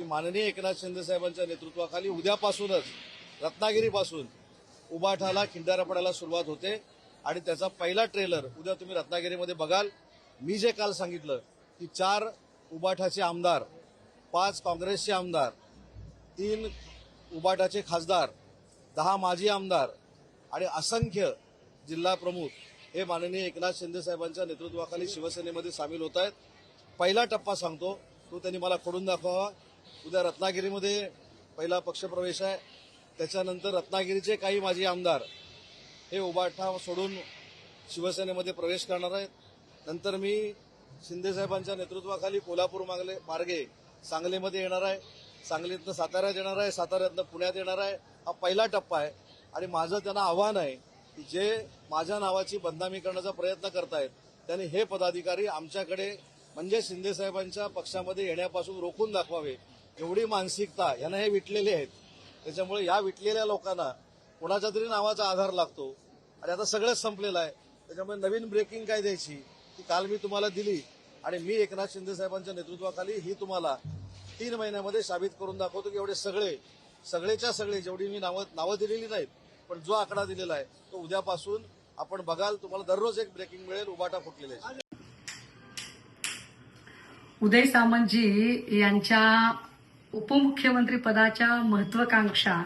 की माननीय एकनाथ शिंदे साहेबांच्या नेतृत्वाखाली उद्यापासूनच रत्नागिरीपासून उबाठाला खिंडारापड्याला सुरुवात होते. आणि त्याचा पहिला ट्रेलर उद्या तुम्ही रत्नागिरीमध्ये बघाल. मी जे काल सांगितलं की चार उबाठाचे आमदार पाच काँग्रेसचे आमदार तीन उबाटाचे खासदार दहा माजी आमदार आणि असंख्य जिल्हा प्रमुख हे माननीय एकनाथ शिंदे साहेबांच्या नेतृत्वाखाली शिवसेनेमध्ये सामील होत आहेत. पहिला टप्पा सांगतो. तो त्यांनी मला खोडून दाखवावा. उद्या रत्नागिरीमध्ये पहिला पक्षप्रवेश आहे. त्याच्यानंतर रत्नागिरीचे काही माजी आमदार हे उबाठा सोडून शिवसेनेमध्ये प्रवेश करणार आहेत. नंतर मी शिंदेसाहेबांच्या नेतृत्वाखाली कोल्हापूर मागले मार्गे सांगलीमध्ये येणार आहे. सांगलीतनं साताऱ्यात येणार आहे. साताऱ्यातनं पुण्यात येणार आहे. हा पहिला टप्पा आहे. आणि माझं त्यांना आव्हान आहे की जे माझ्या नावाची बदनामी करण्याचा प्रयत्न करतायत त्यांनी हे पदाधिकारी आमच्याकडे म्हणजे शिंदेसाहेबांच्या पक्षामध्ये येण्यापासून रोखून दाखवावे. एवढी मानसिकता यांना हे विटलेले आहेत. त्याच्यामुळे या विटलेल्या लोकांना कोणाच्या तरी नावाचा आधार लागतो. आणि आता सगळंच संपलेलं आहे. त्याच्यामुळे नवीन ब्रेकिंग काय द्यायची ती काल मी तुम्हाला दिली. आणि मी एकनाथ शिंदे साहेबांच्या नेतृत्वाखाली ही तुम्हाला तीन महिन्यामध्ये साबित करून दाखवतो की एवढे सगळे सगळेच्या सगळे जेवढी मी नावं नावं दिलेली नाहीत पण जो आकडा दिलेला आहे तो उद्यापासून आपण बघाल तुम्हाला दररोज एक ब्रेकिंग मिळेल उबाटा फुटलेले उदय सामंतजी यांच्या उपमुख्यमंत्री पदाच्या महत्वाकांक्षा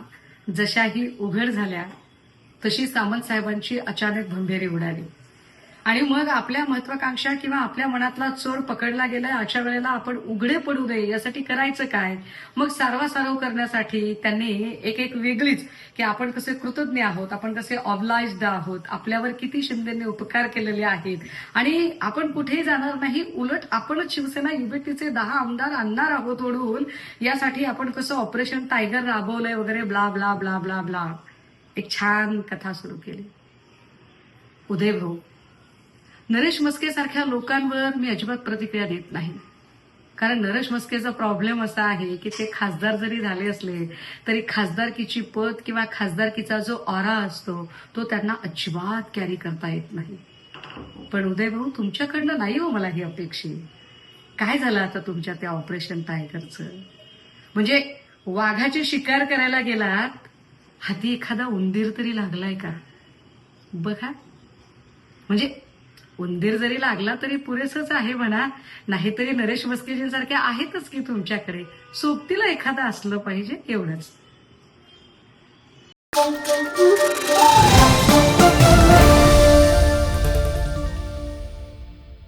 जशाही उघड झाल्या तशी सामंत साहेबांची अचानक भंभेरी उडाली. आणि मग आपल्या महत्वाकांक्षा किंवा आपल्या मनातला चोर पकडला गेलाय अशा वेळेला आपण उघडे पडू नये यासाठी करायचं काय? मग सारवासारव करण्यासाठी त्यांनी एक एक वेगळीच की आपण कसे कृतज्ञ आहोत आपण कसे ऑबलाइज्ड आहोत आपल्यावर किती शिंदेने उपकार केलेले आहेत. आणि आपण कुठेही जाणार नाही उलट आपणच शिवसेना युबीटीचे दहा आमदार आणणार आहोत ओढून यासाठी आपण कसं ऑपरेशन टायगर राबवलंय वगैरे blah blah blah blah blah एक छान कथा सुरू केली. उदय भाऊ. नरेश मस्के सारख्या लोकांवर मी अजिबात प्रतिक्रिया देत नाही. कारण नरेश मस्केचा प्रॉब्लेम असा आहे की ते खासदार जरी झाले असले तरी खासदारकीची पद किंवा खासदारकीचा जो ऑरा असतो तो त्यांना अजिबात कॅरी करता येत नाही. पण उदय भाऊ तुमच्याकडनं नाही हो मला ही अपेक्षित काय झालं आता तुमच्या त्या ऑपरेशन टायगरचं म्हणजे वाघाची शिकार करायला गेलात हाती एखादा उंदीर तरी लागलाय का? बघा. म्हणजे उंदीर जरी लागला तरी पुरेसच आहे म्हणा. नाहीतरी नरेश मस्केजींसारख्या आहेतच की तुमच्याकडे. सोबतीला एखादं असलं पाहिजे एवढंच.